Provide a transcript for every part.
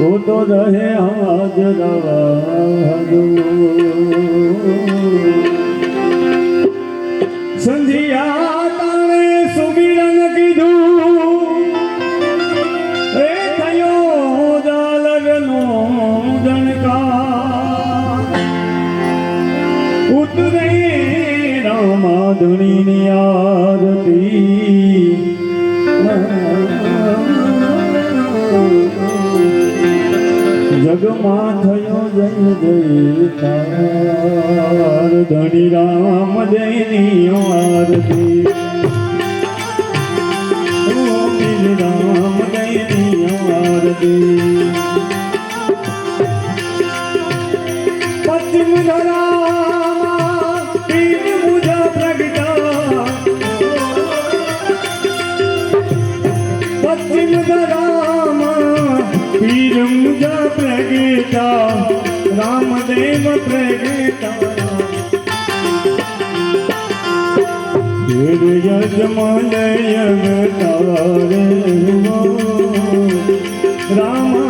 ઓ તો રહે હાજરા સંધિયા ધણી રામ જયની આરતી ઓ મિલ રામ જયની આરતી પશ્ચિમ ધરામાં પીર મુજા પ્રગટા પશ્ચિમ પ્રગટા વેદ યજમાનય તારે રામ રામ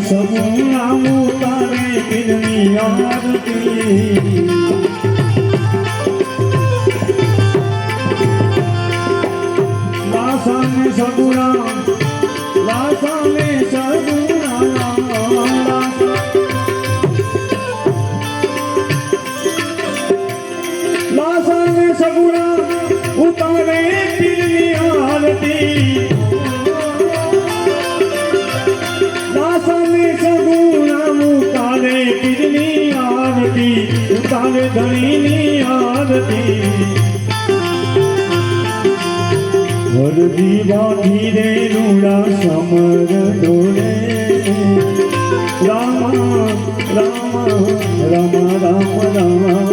સમૂહ તારે પીરની હરદી વાઘી રે રૂડા સમર ડોરે રામ રામ રામ રામ રામ.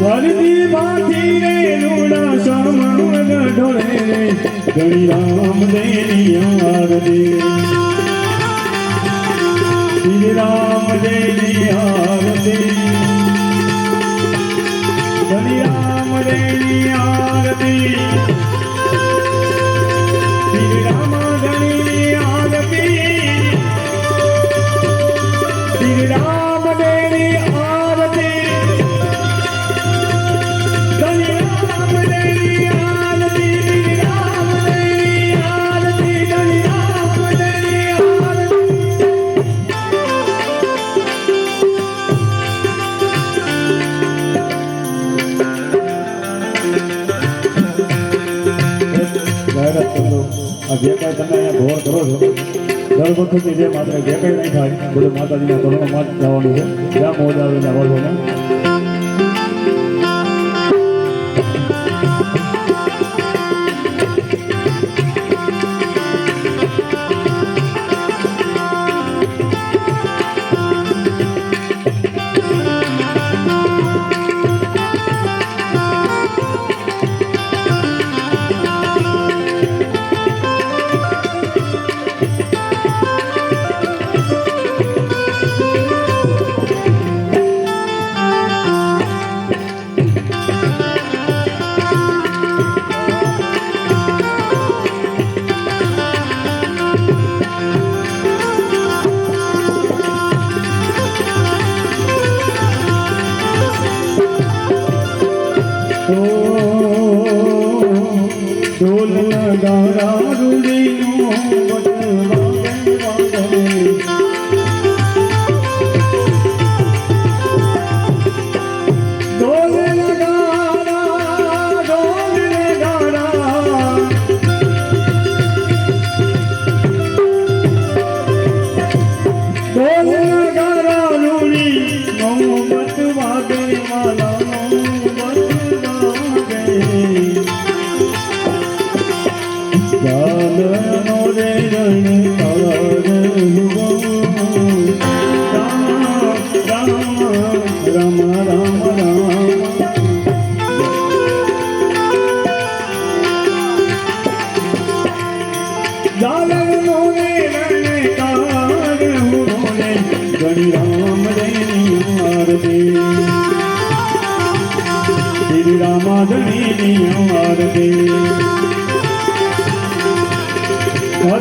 હરદી બાથી રે રૂડા સમર આરતી શ્રી રામ દેની આરતી ધણી રામ દેની આરતી ગોઠવતી માત્ર જે કંઈ નહીં થાય. બધું માતાજીના ધોરણો માં જવાનું છે. જ્યાં મોજ આવે ત્યાં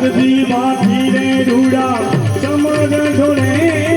ભક્તિ બાથી રે રૂડા સમર ઢોળે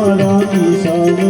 সারা কিষাণ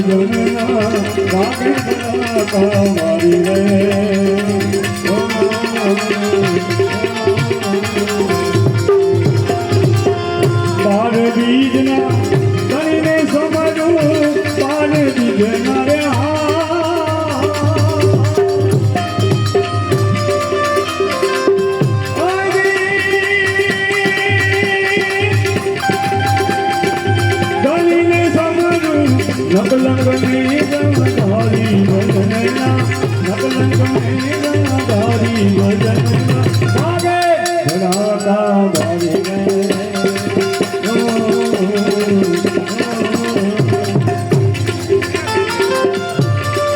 જમુના વાગના કામારી રે બાર બીજના કરીને સમજવું બાર બીજના Love, longer me.